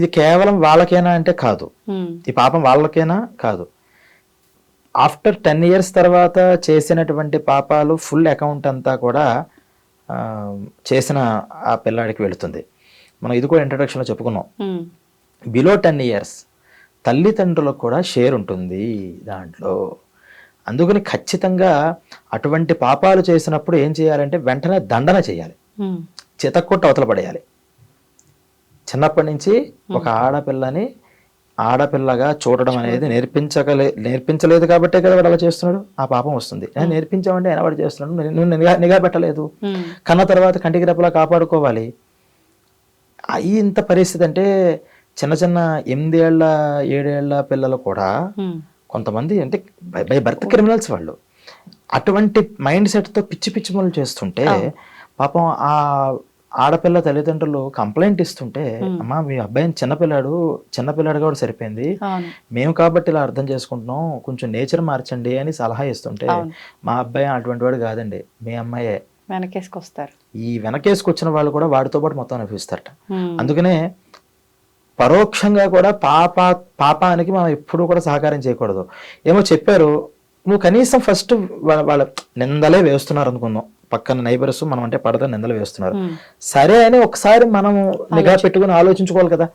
ఇది కేవలం వాళ్ళకేనా అంటే కాదు. ఈ పాపం వాళ్ళకేనా కాదు. ఆఫ్టర్ టెన్ ఇయర్స్ తర్వాత చేసినటువంటి పాపాలు ఫుల్ అకౌంట్ అంతా కూడా చేసిన ఆ పిల్లాడికి వెళుతుంది. మనం ఇది కూడా ఇంట్రడక్షన్లో చెప్పుకున్నాం. బిలో టెన్ ఇయర్స్ తల్లిదండ్రులకు కూడా షేర్ ఉంటుంది దాంట్లో. అందుకని ఖచ్చితంగా అటువంటి పాపాలు చేసినప్పుడు ఏం చేయాలంటే వెంటనే దండన చేయాలి. చితక్కొట్టు అవతల పడేయాలి. చిన్నప్పటి నుంచి ఒక ఆడపిల్లని ఆడపిల్లగా చూడడం అనేది నేర్పించగలే నేర్పించలేదు కాబట్టే కదా వాడు అలా చేస్తున్నాడు. ఆ పాపం వస్తుంది. నేను నేర్పించామంటే ఆయన వాడు చేస్తున్నాడు? నువ్వు- నిఘా నిఘా పెట్టలేదు. కన్న తర్వాత కంటికి రెప్పలా కాపాడుకోవాలి. అయి ఇంత పరిస్థితి అంటే చిన్న చిన్న ఎనిమిదేళ్ళ ఏడేళ్ళ పిల్లలు కూడా కొంతమంది అంటే బై బై బర్త్ క్రిమినల్స్ వాళ్ళు. అటువంటి మైండ్ సెట్తో పిచ్చి పిచ్చి పనులు చేస్తుంటే పాపం ఆ ఆడపిల్ల తల్లిదండ్రులు కంప్లైంట్ ఇస్తుంటే అమ్మా మీ అబ్బాయిని చిన్నపిల్లాడు చిన్నపిల్లాడు కూడా సరిపోయింది. మేము కాబట్టి ఇలా అర్థం చేసుకుంటున్నాం. కొంచెం నేచర్ మార్చండి అని సలహా ఇస్తుంటే. మా అబ్బాయి అటువంటి వాడు కాదండి. మీ అమ్మాయే. వెనకేసుకొస్తారు. ఈ వెనకేసుకొచ్చిన వాళ్ళు కూడా వాడితో పాటు మొత్తం అనిపిస్తారట. అందుకనే పరోక్షంగా కూడా పాప పాపానికి మనం ఎప్పుడూ కూడా సహకారం చేయకూడదు. ఏమో చెప్పారు నువ్వు కనీసం ఫస్ట్ వాళ్ళ వాళ్ళ నిందలే వేస్తున్నారు అనుకుందాం. పక్కన నైబర్స్ మనం అంటే పడతా నిందలు వేస్తున్నారు. సరే అని ఒకసారి మనం నిఘా పెట్టుకుని ఆలోచించుకోవాలి కదా.